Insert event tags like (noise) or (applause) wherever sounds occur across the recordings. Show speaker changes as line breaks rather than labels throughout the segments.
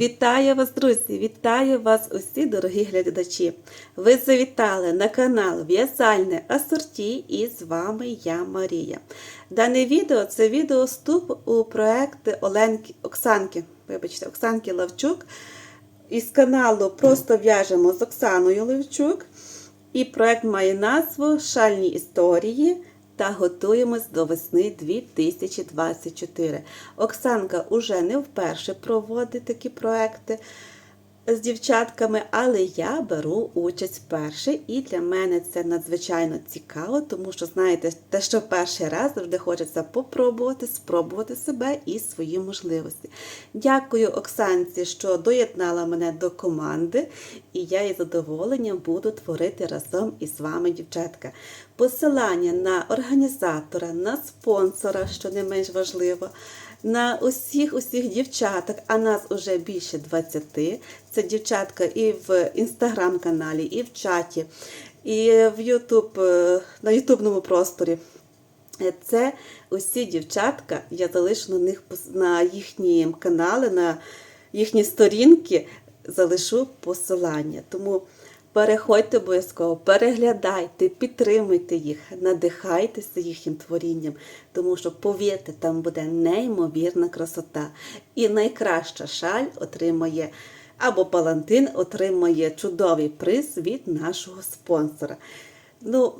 Вітаю вас, друзі! Вітаю вас усі, дорогі глядачі! Ви завітали на канал В'язальне Асорті і з вами я Марія. Дане відео це відео вступ у проект Оленки Оксанки, вибачте, Оксанки Лавчук із каналу Просто в'яжемо з Оксаною Левчук. І проект має назву Шальні історії та готуємось до весни 2024. Оксанка уже не вперше проводить такі проекти з дівчатками, але я беру участь вперше, і для мене це надзвичайно цікаво, тому що, знаєте, те, що перший раз завжди хочеться попробувати, спробувати себе і свої можливості. Дякую Оксанці, що доєднала мене до команди, і я із задоволенням буду творити разом із вами, дівчатка. Посилання на організатора, на спонсора, що не менш важливо, на усіх усіх дівчаток, а нас уже більше 20. Це дівчатка і в інстаграм-каналі, і в чаті, і в Ютуб, е, на ютубному просторі. Це усі дівчатка, я залишу на них на їхні канали, на їхні сторінки, залишу посилання. Тому переходьте обов'язково, переглядайте, підтримуйте їх, надихайтеся їхнім творінням, тому що, повірте, там буде неймовірна красота. І найкраща шаль отримає, або палантин отримає чудовий приз від нашого спонсора. Ну,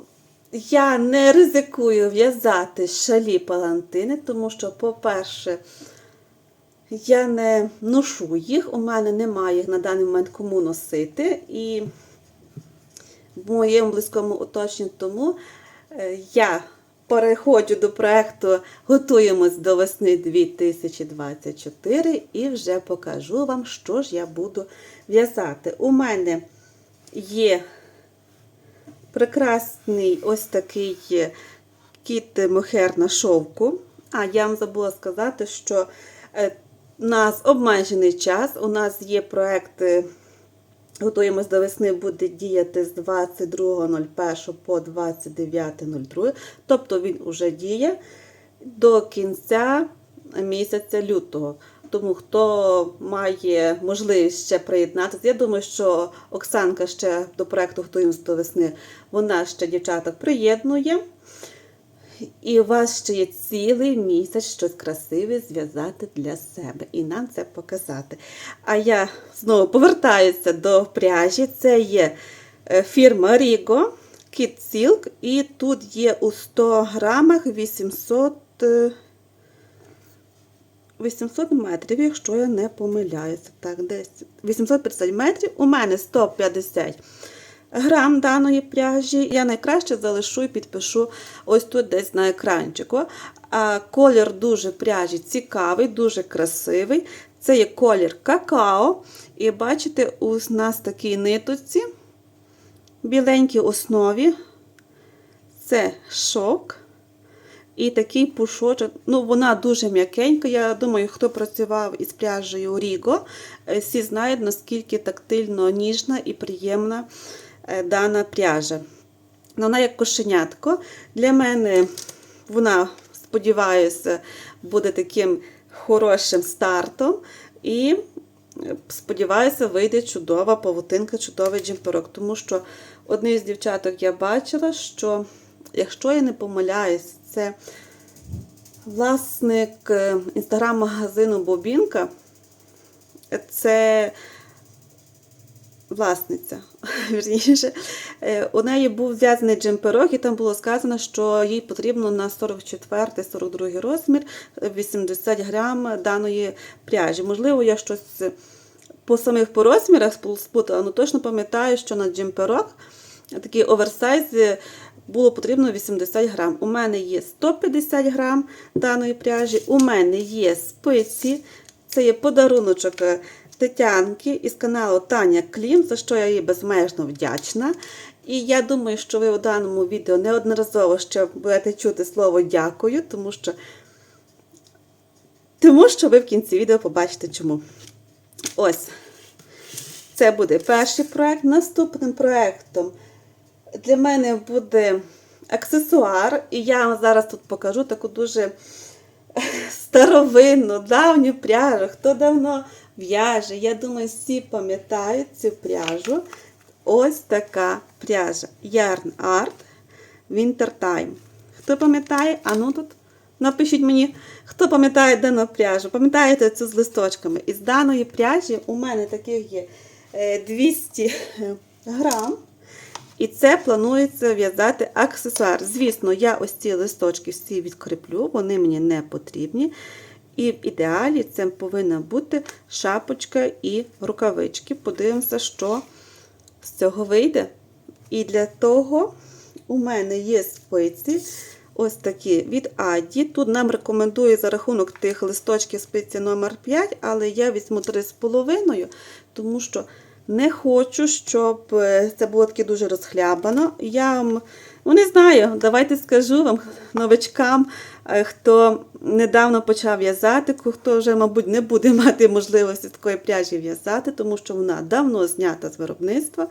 я не ризикую в'язати шалі палантини, тому що, по-перше, я не ношу їх, у мене немає їх на даний момент кому носити. І в моєму близькому оточенні тому е, я переходжу до проекту Готуємось до весни 2024 і вже покажу вам, що ж я буду в'язати. У мене є прекрасний ось такий кіт мохер на шовку. А я вам забула сказати, що е, у нас обмежений час. У нас є проект е, Готуємось до весни буде діяти з 22.01 по 29.02. Тобто він уже діє до кінця місяця лютого. Тому хто має можливість ще приєднатися, я думаю, що Оксанка ще до проекту Готуємось до весни, вона ще дівчаток приєднує. І у вас ще є цілий місяць щось красиве зв'язати для себе і нам це показати. А я знову повертаюся до пряжі. Це є е, фірма Rigo Kit Silk, і тут є у 100 грамах 800, е, 800 метрів, якщо я не помиляюся. Так, десь 850 метрів. У мене 150 грам даної пряжі. Я найкраще залишу і підпишу ось тут десь на екранчику. А колір дуже пряжі цікавий, дуже красивий. Це є колір какао. І бачите, у нас такі ниточці, біленькій основі. Це шок. І такий пушочок, ну вона дуже м'якенька. Я думаю, хто працював із пряжею Ріго, е, всі знають, наскільки тактильно ніжна і приємна дана пряжа. Ну, Вона як кошенятко. Для мене вона, сподіваюся, буде таким хорошим стартом. І е, сподіваюся, вийде чудова павутинка, чудовий джемперок. Тому що одне з дівчаток я бачила, що, якщо я не помиляюсь, це власник е, інстаграм-магазину Бобінка. Це власниця. (laughs) Вірніше. Е, У неї був зв'язаний джемперок, і там було сказано, що їй потрібно на 44-42 розмір 80 грам даної пряжі. Можливо, я щось по самих по розмірах сплутала, але точно пам'ятаю, що на джемперок такий оверсайз було потрібно 80 грам. У мене є 150 грам даної пряжі, у мене є спиці, це є подаруночок Тетянки із каналу Таня Клім, за що я їй безмежно вдячна. І я думаю, що ви у даному відео неодноразово ще будете чути слово дякую, тому що, тому що ви в кінці відео побачите чому. Ось. Це буде перший проект. Наступним проектом для мене буде аксесуар, і я вам зараз тут покажу таку дуже (laughs) старовинну, давню пряжу. Хто давно в'яже. Я думаю, всі пам'ятають цю пряжу. Ось така пряжа. Yarn Art Winter Time. Хто пам'ятає? А ну тут напишіть мені, хто пам'ятає дану пряжу. Пам'ятаєте цю з листочками? Із даної пряжі у мене таких є е, 200 грам. І це планується в'язати аксесуар. Звісно, я ось ці листочки всі відкріплю, вони мені не потрібні. І в ідеалі це повинна бути шапочка і рукавички. Подивимося, що з цього вийде. І для того у мене є спиці. Ось такі від Аді. Тут нам рекомендує за рахунок тих листочків спиці номер 5 але я візьму 3,5, тому що не хочу, щоб е, це було таке дуже розхлябано. Я вам, ну не знаю, давайте скажу вам, новичкам, е, хто недавно почав в'язати, хто вже, мабуть, не буде (laughs) мати можливості такої пряжі в'язати, тому що вона давно знята з виробництва.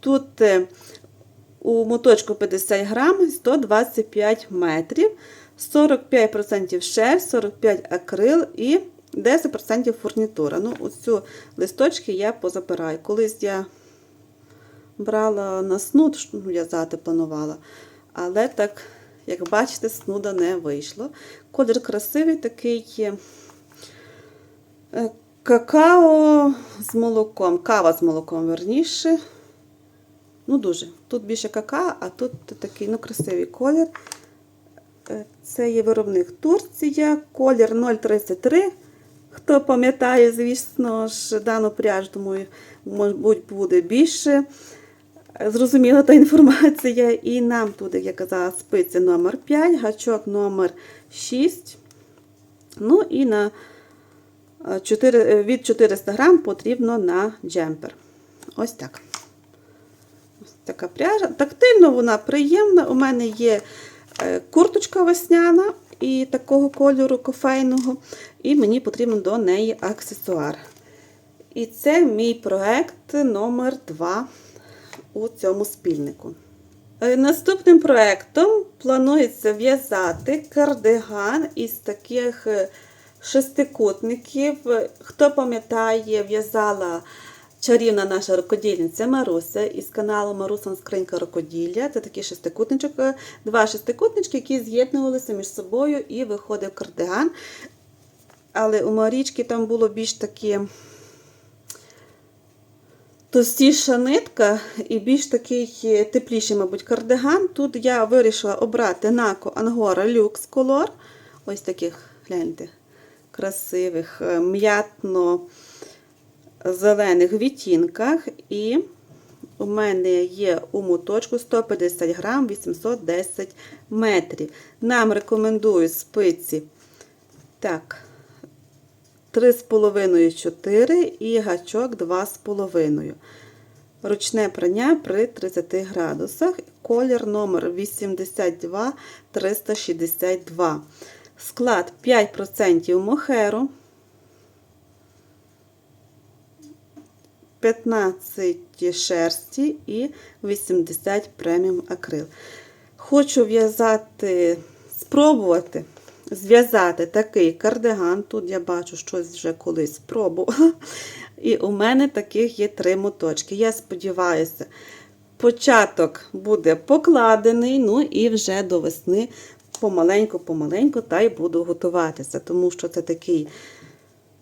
Тут е, у моточку 50 грам 125 метрів, 45% шерсть, 45 акрил і 10% фурнітура. Ну, оцю листочки я позабираю. Колись я брала на снуд, ну, в'язати планувала. Але так, як бачите, снуда не вийшло. Колір красивий такий. Е, Какао з молоком, кава з молоком, верніше. Ну, дуже. Тут більше какао, а тут такий ну, красивий колір. Е, Це є виробник Турція, колір 033. Хто пам'ятає, звісно ж, дану пряж, думаю, мабуть, буде більше. Зрозуміла та інформація. І нам тут, як я казала, спиці номер 5 гачок номер 6. Ну і на 4, від 400 грам потрібно на джемпер. Ось так. Ось така пряжа. Тактильно вона приємна. У мене є е, курточка весняна і такого кольору кофейного, і мені потрібен до неї аксесуар. І це мій проект номер 2 у цьому спільнику. Е, Наступним проектом планується в'язати кардиган із таких е, шестикутників. Хто пам'ятає, в'язала чарівна наша рукодільниця Маруся із каналу Марусина Скринька рукоділля. Це такий шестикутничок, е, два шестикутнички, які з'єднувалися між собою і виходив кардиган. Але у Марічки там було більш такі товстіша нитка і більш такий е, тепліший, мабуть, кардиган. Тут я вирішила обрати Нако Ангора Люкс Color. Ось таких, гляньте, красивих, е, м'ятно-зелених відтінках. І у мене є у моточку 150 грам 810 метрів. Нам рекомендують спиці. Так, 3,5-4 і гачок 2,5. Ручне прання при 30 градусах. Колір номер 82 362. Склад 5% мохеру. 15 шерсті і 80 преміум акрил. Хочу в'язати, спробувати зв'язати такий кардиган. Тут я бачу, щось вже колись спробувала. (laughs) І у мене таких є три моточки. Я сподіваюся, початок буде покладений, ну і вже до весни помаленьку-помаленьку та й буду готуватися, тому що це такий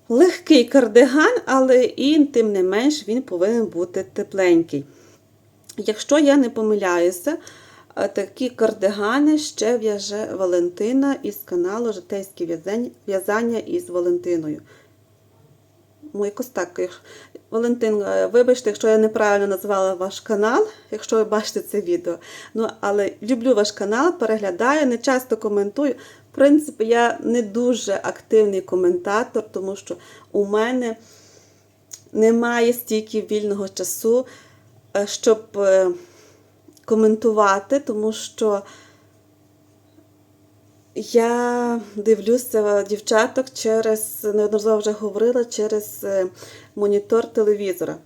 легкий кардиган, але і тим не менш він повинен бути тепленький. Якщо я не помиляюся, такі кардигани ще в'яже Валентина із каналу Житейське в'язання із Валентиною. Ну, якось так. Валентин, е, вибачте, якщо я неправильно назвала ваш канал, якщо ви бачите це відео. Ну, але люблю ваш канал, переглядаю, не часто коментую. В принципі, я не дуже активний коментатор, тому що у мене немає стільки вільного часу, е, щоб е, коментувати, тому що я дивлюся дівчаток через, неодноразово вже говорила, через монітор телевізора.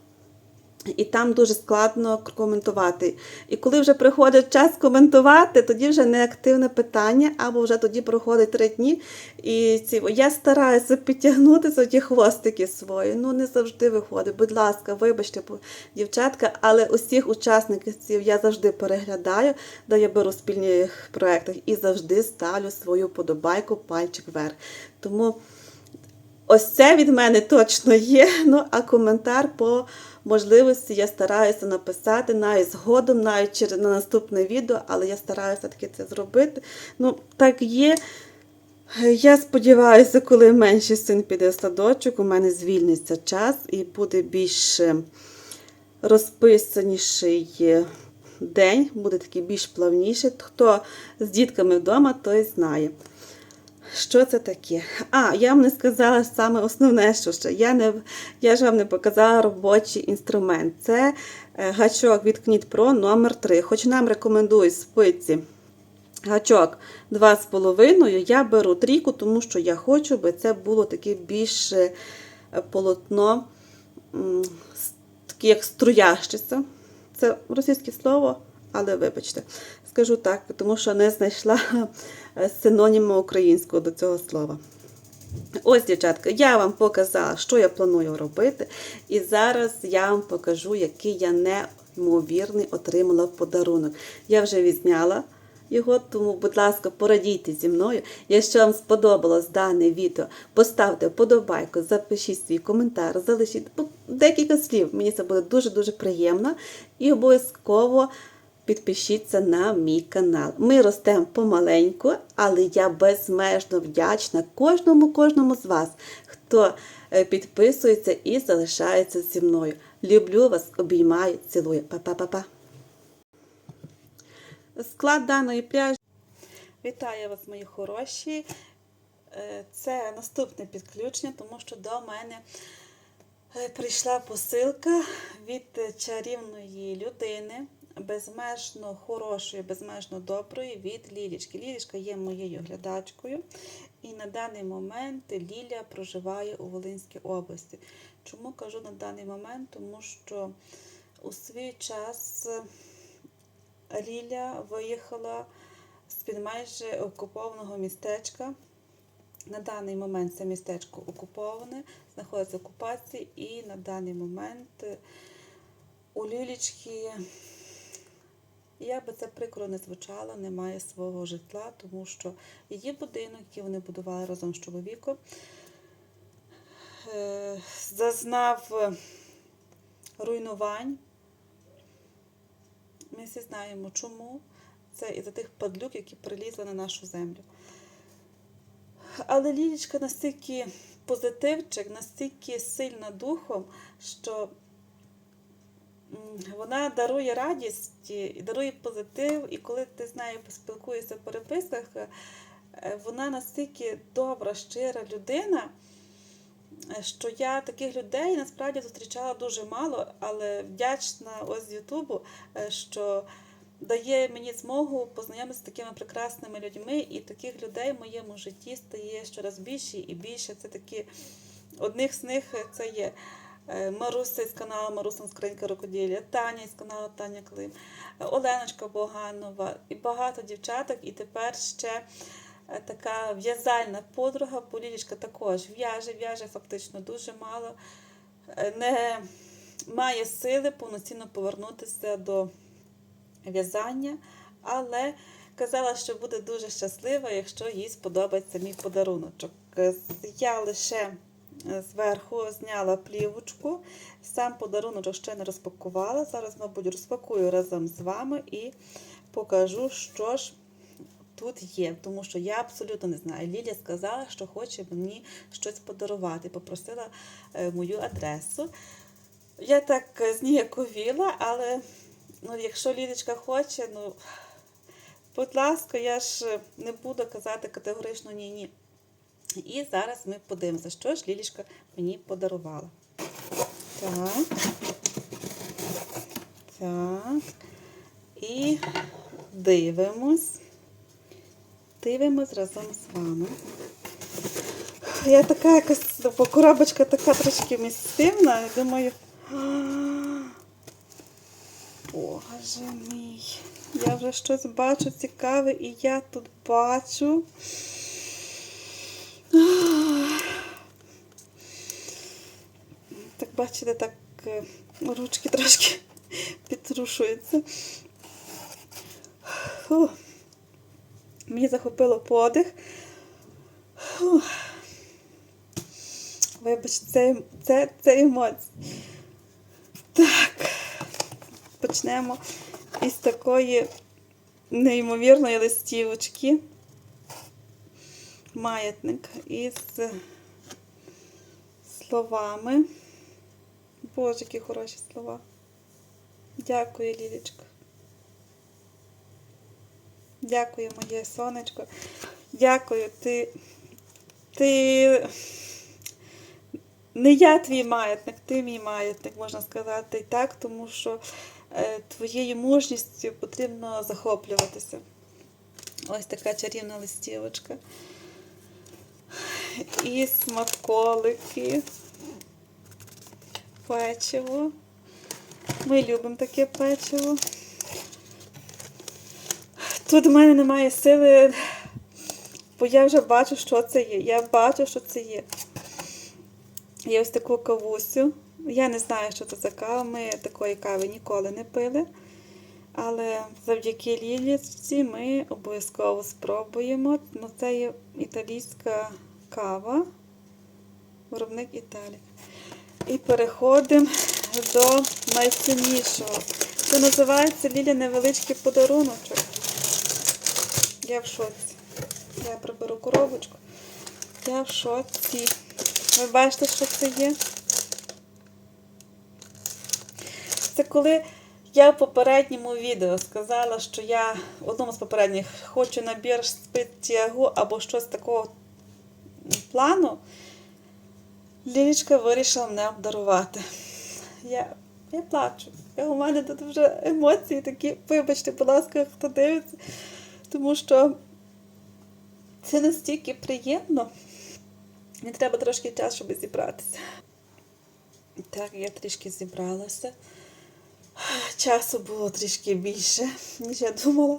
І там дуже складно коментувати. І коли вже приходить час коментувати, тоді вже неактивне питання, або вже тоді проходить три дні. І ці, я стараюся підтягнути за ті хвостики свої. Ну не завжди виходить. Будь ласка, вибачте, дівчатка, але усіх учасників я завжди переглядаю, де я беру спільні проекти і завжди ставлю свою подобайку, пальчик вверх. Тому Ось це від мене точно є. Ну, а коментар по можливості я стараюся написати навіть згодом, навіть через на наступне відео, але я стараюся таки це зробити. Ну, так є. Я сподіваюся, коли менший син піде в садочок, у мене звільниться час і буде більш розписаніший день, буде такий більш плавніший. Хто з дітками вдома, той знає. Що це таке? А, я вам не сказала саме основне, що ще. Я, не, я ж вам не показала робочий інструмент. Це е, гачок від Knit Pro номер 3 Хоч нам рекомендують спиці гачок 2,5, я беру трійку, тому що я хочу, би це було таке більше е, полотно, таке як струящеся. Це російське слово, але вибачте, скажу так, тому що не знайшла е, синоніма українського до цього слова. Ось, дівчатка, я вам показала, що я планую робити. І зараз я вам покажу, який я неймовірний отримала подарунок. Я вже відзняла його, тому, будь ласка, порадійте зі мною. Якщо вам сподобалось дане відео, поставте вподобайку, запишіть свій коментар, залишіть ну, декілька слів. Мені це буде дуже-дуже приємно. І обов'язково підпишіться на мій канал. Ми ростемо помаленьку, але я безмежно вдячна кожному кожному з вас, хто е, підписується і залишається зі мною. Люблю вас, обіймаю, цілую. Па-па-па-па. Склад даної пряжі. Вітаю вас, мої хороші. Е, Це наступне підключення, тому що до мене е, прийшла посилка від чарівної людини, безмежно хорошої, безмежно доброї від Лілічки. Лілічка є моєю глядачкою, і на даний момент Ліля проживає у Волинській області. Чому кажу на даний момент? Тому що у свій час Ліля виїхала з-під майже окупованого містечка. На даний момент це містечко окуповане, знаходиться в окупації, і на даний момент у Лілічки, як би це прикро не звучало, немає свого житла, тому що її будинок, який вони будували разом з чоловіком, е, зазнав е, руйнувань. Ми всі знаємо, чому. Це із-за тих падлюк, які прилізли на нашу землю. Але Лілічка настільки позитивчик, настільки сильна духом, що вона дарує радість, дарує позитив, і коли ти з нею спілкуєшся в переписках, е, вона настільки добра, щира людина, е, що я таких людей насправді зустрічала дуже мало, але вдячна ось Ютубу, е, що дає мені змогу познайомитися з такими прекрасними людьми, і таких людей в моєму житті стає щораз більше і більше. Це такі одних з них це є Маруся із каналу Марусин Скринька Рукоділля, Таня із каналу Таня Клим, е, Оленочка Боганова і багато дівчаток. І тепер ще е, така в'язальна подруга, Полілічка також в'яже, в'яже фактично дуже мало. Е, Не має сили повноцінно повернутися до в'язання, але казала, що буде дуже щаслива, якщо їй сподобається мій подаруночок. Е, Я лише е, зверху зняла плівочку, сам подаруночок ще не розпакувала. Зараз, мабуть, розпакую разом з вами і покажу, що ж тут є, тому що я абсолютно не знаю. Лілія сказала, що хоче мені щось подарувати, попросила е, мою адресу. Я так е, зніяковіла, але ну, якщо Лілічка хоче, ну, будь ласка, я ж е, не буду казати категорично ні-ні. І зараз ми подивимося, що ж Лілічка мені подарувала. Так. Так. І дивимось. Дивимось разом з вами. Я така якась коробочка така трошки містивна. Думаю, Боже мій. Я вже щось бачу цікаве, і я тут бачу. Ах. Так бачите, так е, ручки трошки (laughs) підтрушуються. Мені захопило подих. Вибачте, це, це, це емоції. Так. Почнемо із такої неймовірної листівочки. Маятник із словами. Боже, які хороші слова. Дякую, Лілічка. Дякую, моє сонечко. Дякую, ти. Ти. Не я твій маятник, ти мій маятник, можна сказати і так, тому що е, твоєю мужністю потрібно захоплюватися. Ось така чарівна листівочка. І смаколики. Печиво. Ми любимо таке печиво. Тут в мене немає сили, бо я вже бачу, що це є. Я бачу, що це є. Є ось таку кавусю. Я не знаю, що це за кава. Ми такої кави ніколи не пили. Але завдяки Ліліці ми обов'язково спробуємо. Ну, це є італійська кава, виробник Італії. І переходимо до найціннішого. Це називається Лілі невеличкий подаруночок. Я в шоці. Я приберу коробочку. Я в шоці. Ви бачите, що це є? Це коли я в попередньому відео сказала, що я в одному з попередніх хочу набір спитягу або щось такого плану, Лілічка вирішила мене обдарувати. Я, я плачу. Я, у мене тут вже емоції такі, вибачте, будь ласка, хто дивиться, тому що це настільки приємно. Мені треба трошки часу, щоб зібратися. Так, я трішки зібралася. Часу було трішки більше, ніж я думала.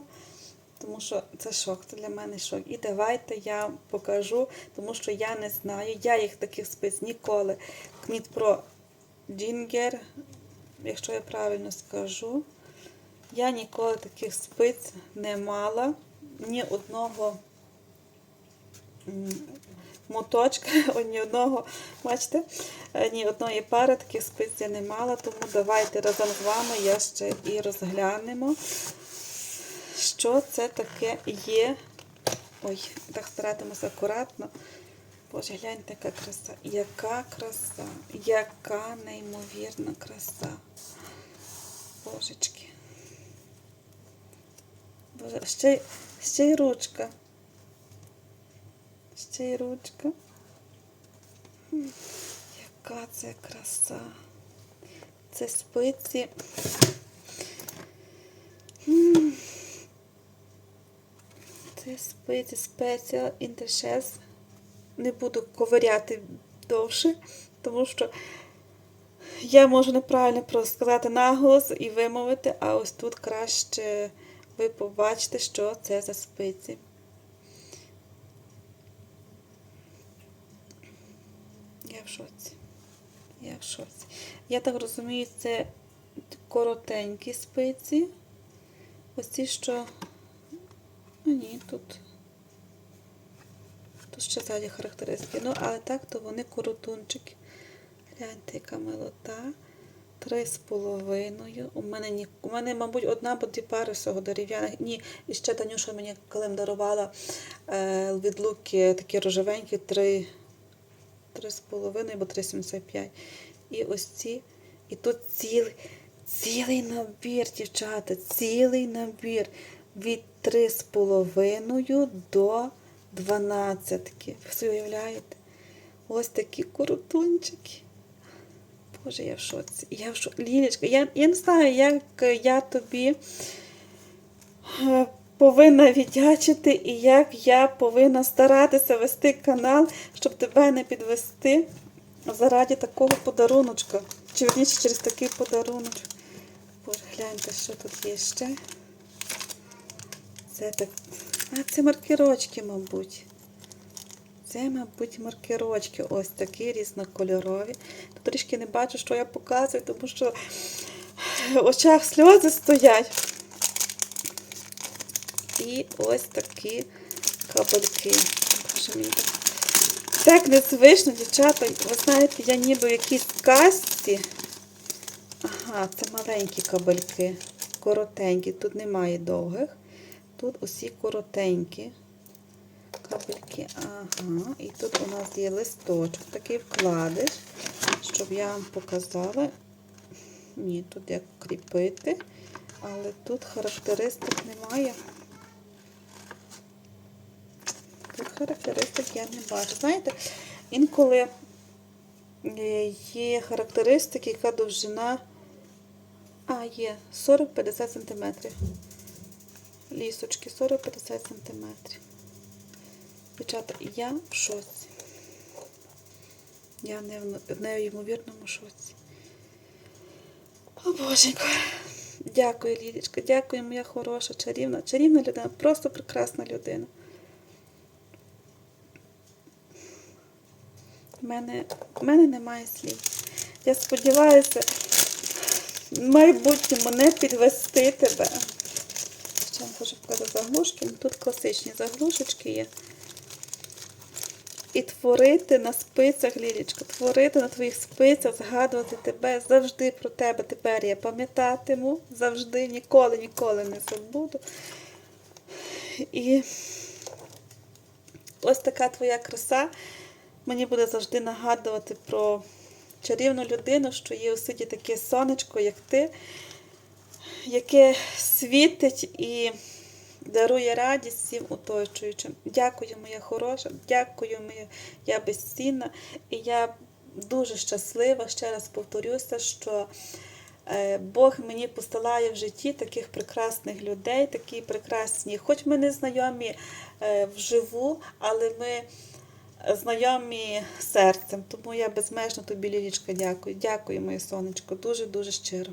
Тому що це шок, це для мене шок. І давайте я покажу, тому що я не знаю. Я їх таких спиць ніколи. Кніт про Дінгер, якщо я правильно скажу. Я ніколи таких спиць не мала. Ні одного моточка, (laughs) ні одного, бачите, е, ні одної пари таких спиць я не мала, тому давайте разом з вами я ще і розглянемо, що це таке є. Ой, так старатимуся акуратно. Боже, гляньте, яка краса. Яка краса, яка неймовірна краса. Божечки. Боже, ще, ще й ручка. Ще й ручка. Яка це краса. Це спиці. Спиці Special Interchess. Не буду ковиряти довше, тому що я можу неправильно просто сказати наголос і вимовити, а ось тут краще ви побачите, що це за спиці. Я в шоці. Я в шоці. Я так розумію, це коротенькі спиці. Ось ці, що. А ні, тут. Тут ще ззаді характеристики. Ну, але так, то вони коротунчики. Гляньте, яка милота. Три з половиною. У мене, ні, у мене, мабуть, одна або дві пари всього дерев'яних. Ні, і ще Танюша мені килим дарувала е, від луки такі рожевенькі, три, три з половиною або 3,75. І ось ці. І тут цілий, цілий набір, дівчата, цілий набір від 3,5 до 12. Ви собі уявляєте? Ось такі коротунчики. Боже, я в шоці. Я в шоці. Лілечка, я, я не знаю, як я тобі е, повинна віддячити і як я повинна старатися вести канал, щоб тебе не підвести заради такого подаруночка. Чи верніше через такий подаруночок. Боже, гляньте, що тут є ще. Це так. А, це маркерочки, мабуть. Це, мабуть, маркерочки. Ось такі різнокольорові. Трішки не бачу, що я показую, тому що в очах сльози стоять. І ось такі кабельки. Так незвично, дівчата. Ви знаєте, я ніби в якійсь казці. Ага, це маленькі кабельки. Коротенькі. Тут немає довгих. Тут усі коротенькі. Кабельки. Ага. І тут у нас є листочок, такий вкладиш, щоб я вам показала. Ні, тут як кріпити, але тут характеристик немає. Тут характеристик я не бачу. Знаєте, інколи е, є характеристики, яка довжина. А, є 40-50 см. Лісочки 40-50 см. Дівчата, я в шоці. Я не в неймовірному шоці. О, боженько. Дякую, Лілічка, дякую, моя хороша, чарівна, чарівна людина, просто прекрасна людина. У мене, мене немає слів. Я сподіваюся, в майбутньому не підвести тебе. Вам хочу показати заглушки. Тут класичні заглушечки є. І творити на спицях, Лілічка, творити на твоїх спицях, згадувати тебе, завжди про тебе тепер я пам'ятатиму, завжди, ніколи, ніколи не забуду. І ось така твоя краса мені буде завжди нагадувати про чарівну людину, що є у світі таке сонечко, як ти, яке світить і дарує радість всім оточуючим. Дякую, моя хороша, дякую, моя я безцінна. І я дуже щаслива, ще раз повторюся, що е, Бог мені посилає в житті таких прекрасних людей, такі прекрасні, хоч ми не знайомі е, вживу, але ми знайомі серцем. Тому я безмежно тобі, Лілічка, дякую. Дякую, моє сонечко, дуже-дуже щиро.